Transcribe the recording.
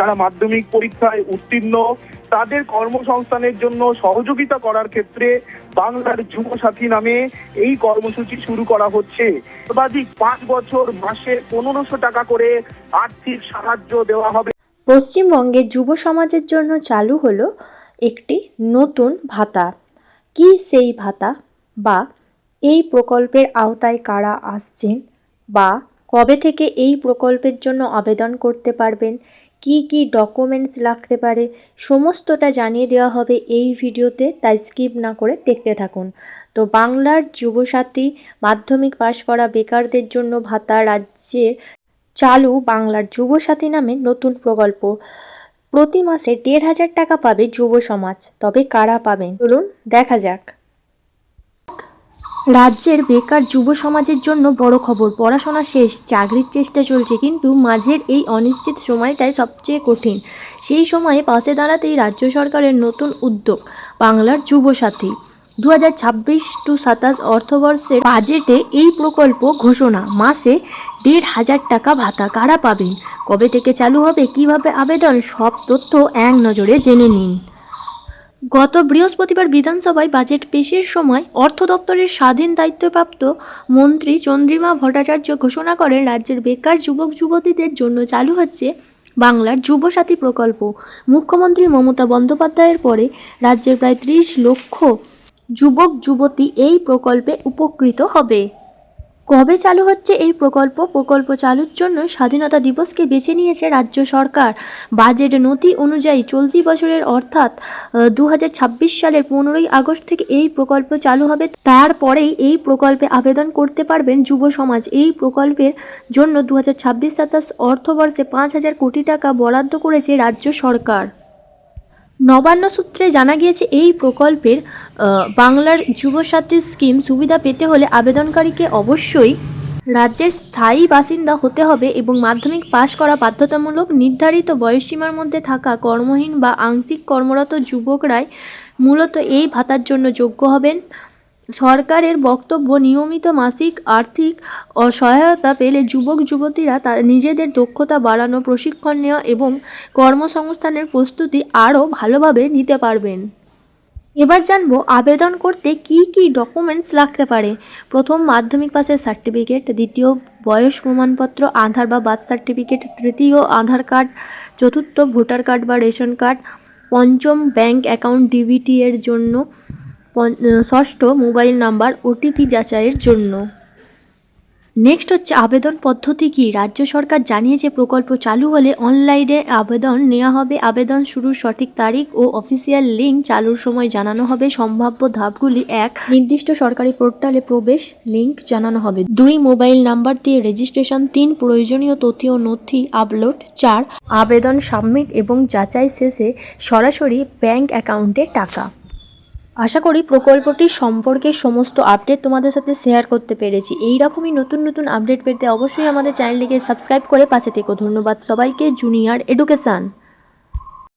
যারা মাধ্যমিক পরীক্ষায় উত্তীর্ণ, তাদের কর্মসংস্থানের জন্য সহযোগিতা করার ক্ষেত্রে বাংলার যুব সাথী নামে এই কর্মসূচি শুরু করা হচ্ছে। সর্বাধিক পাঁচ বছর মাসে পনেরোশো টাকা করে আর্থিক সাহায্য দেওয়া হবে। পশ্চিমবঙ্গে যুব সমাজের জন্য চালু হলো একটি নতুন ভাতা। কি সেই ভাতা বা এই প্রকল্পের আওতায় কারা আসছেন বা কবে থেকে এই প্রকল্পের জন্য আবেদন করতে পারবেন কি কি ডকুমেন্টস লাগতে পারে, সমস্তটা জানিয়ে দেওয়া হবে এই ভিডিওতে, তাই স্কিপ না করে দেখতে থাকুন। তো বাংলার যুবসাথী মাধ্যমিক পাশ করা বেকারদের জন্য ভাতা রাজ্যে চালু বাংলার যুবসাথী নামে নতুন প্রকল্প। প্রতি মাসে দেড় হাজার টাকা পাবে যুব সমাজ, তবে কারা পাবেন? চলুন দেখা যাক। রাজ্যের বেকার যুব সমাজের জন্য বড় খবর। পড়াশোনা শেষ, চাকরির চেষ্টা চলছে, কিন্তু মাঝের এই অনিশ্চিত সময়টাই সবচেয়ে কঠিন। সেই সময়ে পাশে দাঁড়াতেই রাজ্য সরকারের নতুন উদ্যোগ, বাংলার যুবসাথী দু হাজার ছাব্বিশ টু সাতাশ অর্থবর্ষের বাজেটে এই প্রকল্প ঘোষণা, মাসে দেড় হাজার টাকা ভাতা, কারা পাবেন? কবে থেকে চালু হবে, কীভাবে আবেদন? সব তথ্য এক নজরে জেনে নিন। গত বৃহস্পতিবার বিধানসভায় বাজেট পেশের সময় অর্থ দপ্তরের স্বাধীন দায়িত্বপ্রাপ্ত মন্ত্রী চন্দ্রিমা ভট্টাচার্য ঘোষণা করেন, রাজ্যের বেকার যুবক যুবতীদের জন্য চালু হচ্ছে বাংলার যুবসাথী প্রকল্প। মুখ্যমন্ত্রী মমতা বন্দ্যোপাধ্যায়ের পরে রাজ্যের প্রায় ত্রিশ লক্ষ যুবক যুবতী এই প্রকল্পে উপকৃত হবে। কবে চালু হচ্ছে এই প্রকল্প? প্রকল্প চালুর জন্য স্বাধীনতা দিবসকে বেছে নিয়েছে রাজ্য সরকার। বাজেট নথি অনুযায়ী চলতি বছরের অর্থাৎ দু হাজার ছাব্বিশ সালের পনেরোই আগস্ট থেকে এই প্রকল্প চালু হবে। তারপরেই এই প্রকল্পে আবেদন করতে পারবেন যুব সমাজ। এই প্রকল্পের জন্য দু হাজার ছাব্বিশ সাতাশ অর্থবর্ষে পাঁচ হাজার কোটি টাকা বরাদ্দ করেছে রাজ্য সরকার। নবান্ন সূত্রে জানা গিয়েছে, এই প্রকল্পের বাংলার যুবসাথী স্কিম সুবিধা পেতে হলে আবেদনকারীকে অবশ্যই রাজ্যের স্থায়ী বাসিন্দা হতে হবে এবং মাধ্যমিক পাশ করা বাধ্যতামূলক নির্ধারিত বয়সসীমার মধ্যে থাকা কর্মহীন বা আংশিক কর্মরত যুবকরাই মূলত এই ভাতার জন্য যোগ্য হবেন। সরকারের বক্তব্য, নিয়মিত মাসিক আর্থিক সহায়তা পেলে যুবক, যুবতীরা তা নিজেদের দক্ষতা বাড়ানো, প্রশিক্ষণ নেওয়া এবং কর্মসংস্থানের প্রস্তুতি আরও ভালোভাবে নিতে পারবেন। এবার জানব আবেদন করতে কি কি ডকুমেন্টস লাগতে পারে। প্রথম মাধ্যমিক পাসের সার্টিফিকেট, দ্বিতীয় বয়স প্রমাণপত্র, আধার বা বার্থ সার্টিফিকেট, তৃতীয় আধার কার্ড, চতুর্থ ভোটার কার্ড বা রেশন কার্ড, পঞ্চম ব্যাংক অ্যাকাউন্ট ডিবিটি এর জন্য ষষ্ঠ মোবাইল নাম্বার ওটিপি যাচাইয়ের জন্য। নেক্সট হচ্ছে, আবেদন পদ্ধতি কি? রাজ্য সরকার জানিয়েছে প্রকল্প চালু হলে অনলাইনে আবেদন নেওয়া হবে। আবেদন শুরুর সঠিক তারিখ ও অফিসিয়াল লিঙ্ক চালুর সময় জানানো হবে। সম্ভাব্য ধাপগুলি এক, নির্দিষ্ট সরকারি পোর্টালে প্রবেশ লিঙ্ক জানানো হবে। দুই, মোবাইল নাম্বার দিয়ে রেজিস্ট্রেশন। তিন, প্রয়োজনীয় তথ্য ও নথি আপলোড। চার, আবেদন সাবমিট এবং যাচাই শেষে সরাসরি ব্যাংক অ্যাকাউন্টে টাকা। আশা করি প্রকল্পটি সম্পর্কে সমস্ত আপডেট তোমাদের সাথে শেয়ার করতে পেরেছি। এই রকমই নতুন নতুন আপডেট পেতে অবশ্যই আমাদের চ্যানেলটিকে সাবস্ক্রাইব করে পাশে থেকো। ধন্যবাদ সবাইকে জুনিয়র এডুকেশান